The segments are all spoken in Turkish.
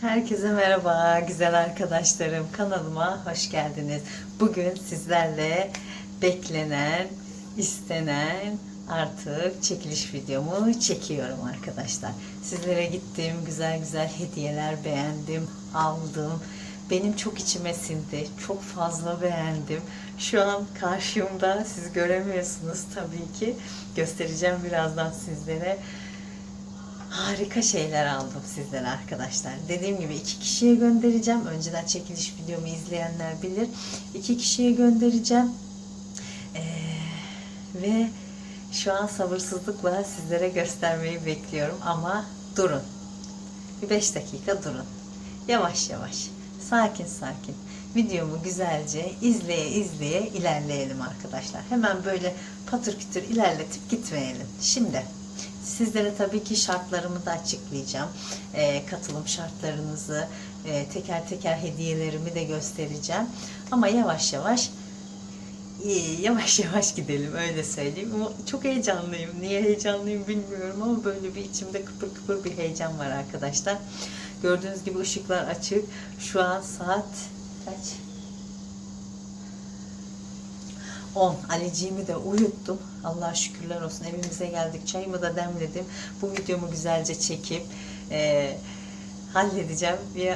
Herkese merhaba güzel arkadaşlarım kanalıma hoş geldiniz. Bugün sizlerle beklenen, istenen artık çekiliş videomu çekiyorum arkadaşlar. Sizlere gittim güzel güzel hediyeler beğendim, aldım. Benim çok içime sindi. Çok fazla beğendim. Şu an karşımda siz göremiyorsunuz tabii ki. Göstereceğim birazdan sizlere. Harika şeyler aldım sizlere arkadaşlar. Dediğim gibi iki kişiye göndereceğim. Önceden çekiliş videomu izleyenler bilir. İki kişiye göndereceğim. Ee, ve şu an sabırsızlıkla sizlere göstermeyi bekliyorum. Ama durun. Bir beş dakika durun. Yavaş yavaş. Sakin sakin. Videomu güzelce izleye izleye ilerleyelim arkadaşlar. Hemen böyle patır kütür ilerletip gitmeyelim. Şimdi Sizlere tabii ki şartlarımı da açıklayacağım. Ee, katılım şartlarınızı, e, teker teker hediyelerimi de göstereceğim. Ama yavaş yavaş iyi, yavaş yavaş gidelim öyle söyleyeyim. Çok heyecanlıyım. Niye heyecanlıyım bilmiyorum ama böyle bir içimde kıpır kıpır bir heyecan var arkadaşlar. Gördüğünüz gibi ışıklar açık. Şu an saat kaç? 10. Aliciğimi de uyuttum. Allah şükürler olsun evimize geldik. Çayımı da demledim. Bu videomu güzelce çekip e, halledeceğim. Bir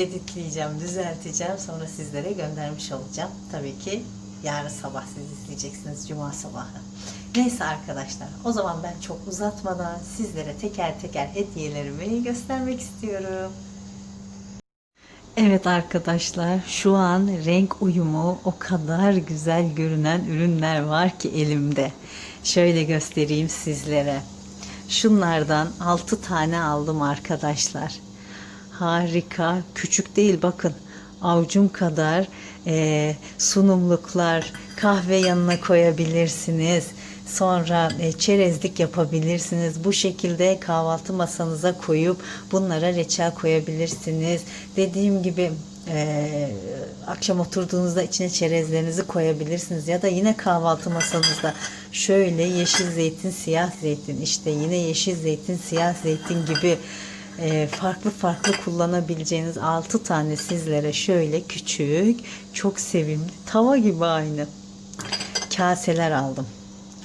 editleyeceğim, düzelteceğim. Sonra sizlere göndermiş olacağım. Tabii ki yarın sabah siz izleyeceksiniz. Cuma sabahı. Neyse arkadaşlar. O zaman ben çok uzatmadan sizlere teker teker hediyelerimi göstermek istiyorum. Evet arkadaşlar şu an renk uyumu o kadar güzel görünen ürünler var ki elimde. Şöyle göstereyim sizlere. Şunlardan 6 tane aldım arkadaşlar. Harika. Küçük değil bakın. Avucum kadar e, sunumluklar kahve yanına koyabilirsiniz. Sonra e, çerezlik yapabilirsiniz. Bu şekilde kahvaltı masanıza koyup bunlara reçel koyabilirsiniz. Dediğim gibi e, akşam oturduğunuzda içine çerezlerinizi koyabilirsiniz. Ya da yine kahvaltı masanızda şöyle yeşil zeytin, siyah zeytin işte yine yeşil zeytin, siyah zeytin gibi e, farklı farklı kullanabileceğiniz 6 tane sizlere şöyle küçük çok sevimli tava gibi aynı kaseler aldım.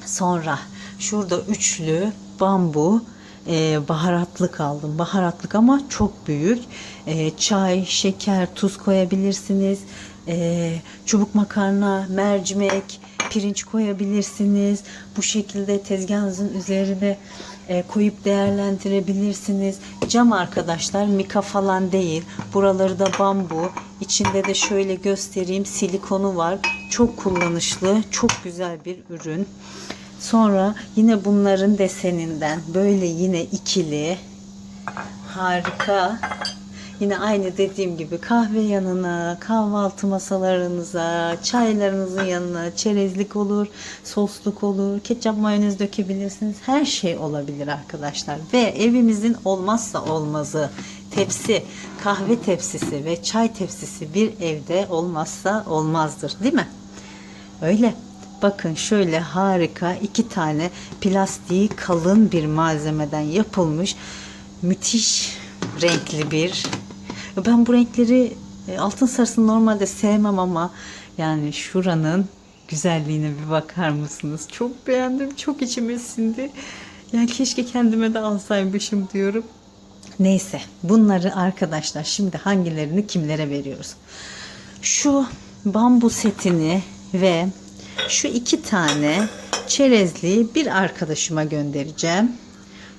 Sonra şurada üçlü bambu e, baharatlık aldım. Baharatlık ama çok büyük. E, çay, şeker, tuz koyabilirsiniz. E, çubuk makarna, mercimek, pirinç koyabilirsiniz. Bu şekilde tezgahınızın üzerine e, koyup değerlendirebilirsiniz. Cam arkadaşlar mika falan değil. Buraları da bambu. İçinde de şöyle göstereyim silikonu var. Çok kullanışlı, çok güzel bir ürün. Sonra yine bunların deseninden böyle yine ikili harika Yine aynı dediğim gibi kahve yanına, kahvaltı masalarınıza, çaylarınızın yanına çerezlik olur, sosluk olur, ketçap mayonez dökebilirsiniz. Her şey olabilir arkadaşlar. Ve evimizin olmazsa olmazı tepsi, kahve tepsisi ve çay tepsisi bir evde olmazsa olmazdır değil mi? Öyle. Bakın şöyle harika iki tane plastiği kalın bir malzemeden yapılmış müthiş renkli bir ben bu renkleri e, altın sarısını normalde sevmem ama yani şuranın güzelliğine bir bakar mısınız? Çok beğendim. Çok içime sindi. Yani keşke kendime de alsaymışım diyorum. Neyse bunları arkadaşlar şimdi hangilerini kimlere veriyoruz? Şu bambu setini ve şu iki tane çerezliği bir arkadaşıma göndereceğim.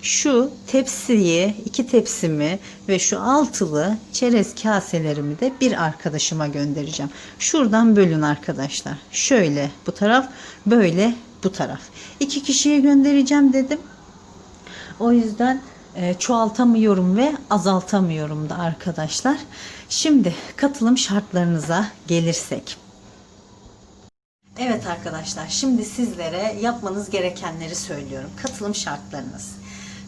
Şu tepsiyi, iki tepsimi ve şu altılı çerez kaselerimi de bir arkadaşıma göndereceğim. Şuradan bölün arkadaşlar. Şöyle bu taraf, böyle bu taraf. İki kişiye göndereceğim dedim. O yüzden e, çoğaltamıyorum ve azaltamıyorum da arkadaşlar. Şimdi katılım şartlarınıza gelirsek. Evet arkadaşlar şimdi sizlere yapmanız gerekenleri söylüyorum. Katılım şartlarınız.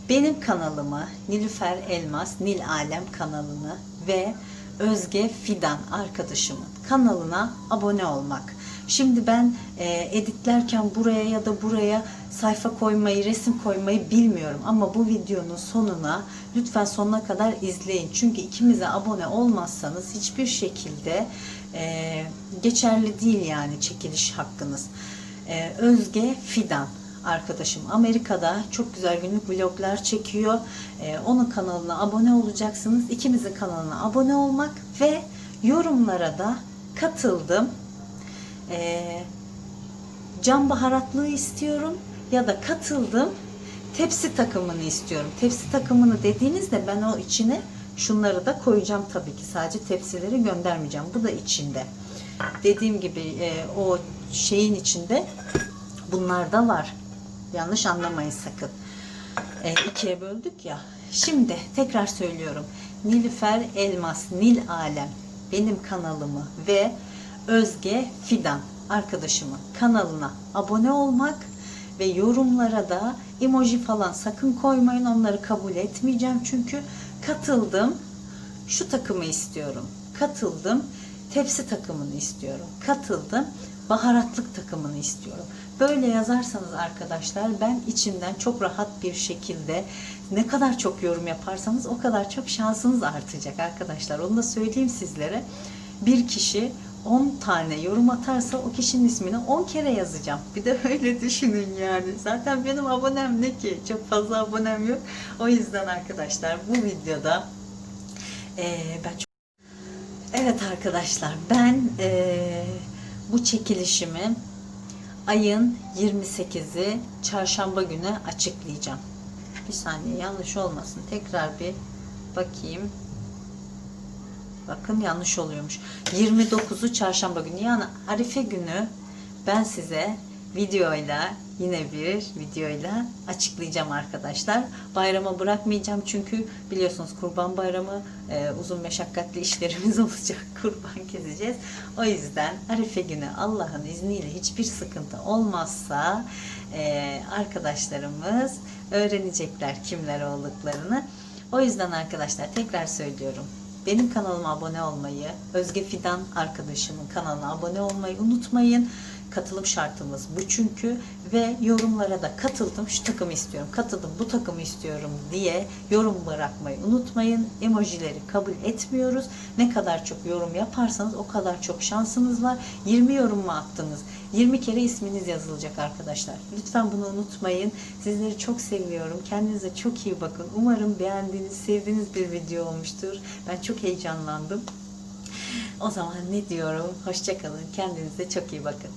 Benim kanalımı Nilüfer Elmas Nil Alem kanalını ve Özge Fidan arkadaşımın kanalına abone olmak. Şimdi ben e, editlerken buraya ya da buraya sayfa koymayı, resim koymayı bilmiyorum. Ama bu videonun sonuna lütfen sonuna kadar izleyin. Çünkü ikimize abone olmazsanız hiçbir şekilde e, geçerli değil yani çekiliş hakkınız. E, Özge Fidan arkadaşım Amerika'da çok güzel günlük vloglar çekiyor. E, onun kanalına abone olacaksınız. İkimizin kanalına abone olmak ve yorumlara da katıldım. E, cam baharatlığı istiyorum ya da katıldım tepsi takımını istiyorum. Tepsi takımını dediğinizde ben o içine şunları da koyacağım tabii ki. Sadece tepsileri göndermeyeceğim. Bu da içinde. Dediğim gibi e, o şeyin içinde bunlar da var. Yanlış anlamayın sakın. E, ikiye böldük ya. Şimdi tekrar söylüyorum. Nilüfer Elmas, Nil Alem benim kanalımı ve Özge Fidan arkadaşımın kanalına abone olmak ve yorumlara da emoji falan sakın koymayın. Onları kabul etmeyeceğim çünkü katıldım. Şu takımı istiyorum. Katıldım. Tepsi takımını istiyorum. Katıldım. Baharatlık takımını istiyorum. Böyle yazarsanız arkadaşlar ben içimden çok rahat bir şekilde ne kadar çok yorum yaparsanız o kadar çok şansınız artacak arkadaşlar. Onu da söyleyeyim sizlere. Bir kişi 10 tane yorum atarsa o kişinin ismini 10 kere yazacağım. Bir de öyle düşünün yani. Zaten benim abonem ne ki? Çok fazla abonem yok. O yüzden arkadaşlar bu videoda eee, ben çok... Evet arkadaşlar ben eee, bu çekilişimi ayın 28'i çarşamba günü açıklayacağım. Bir saniye yanlış olmasın. Tekrar bir bakayım. Bakın yanlış oluyormuş. 29'u çarşamba günü yani Arife günü ben size videoyla yine bir videoyla açıklayacağım arkadaşlar. Bayrama bırakmayacağım çünkü biliyorsunuz Kurban Bayramı e, uzun meşakkatli işlerimiz olacak. Kurban keseceğiz. O yüzden Arife günü Allah'ın izniyle hiçbir sıkıntı olmazsa e, arkadaşlarımız öğrenecekler kimler olduklarını. O yüzden arkadaşlar tekrar söylüyorum. Benim kanalıma abone olmayı, Özge Fidan arkadaşımın kanalına abone olmayı unutmayın. Katılım şartımız bu çünkü ve yorumlara da katıldım şu takımı istiyorum, katıldım bu takımı istiyorum diye yorum bırakmayı unutmayın. Emojileri kabul etmiyoruz. Ne kadar çok yorum yaparsanız o kadar çok şansınız var. 20 yorum mu attınız? 20 kere isminiz yazılacak arkadaşlar. Lütfen bunu unutmayın. Sizleri çok seviyorum. Kendinize çok iyi bakın. Umarım beğendiğiniz, sevdiğiniz bir video olmuştur. Ben çok heyecanlandım. O zaman ne diyorum? Hoşçakalın. Kendinize çok iyi bakın.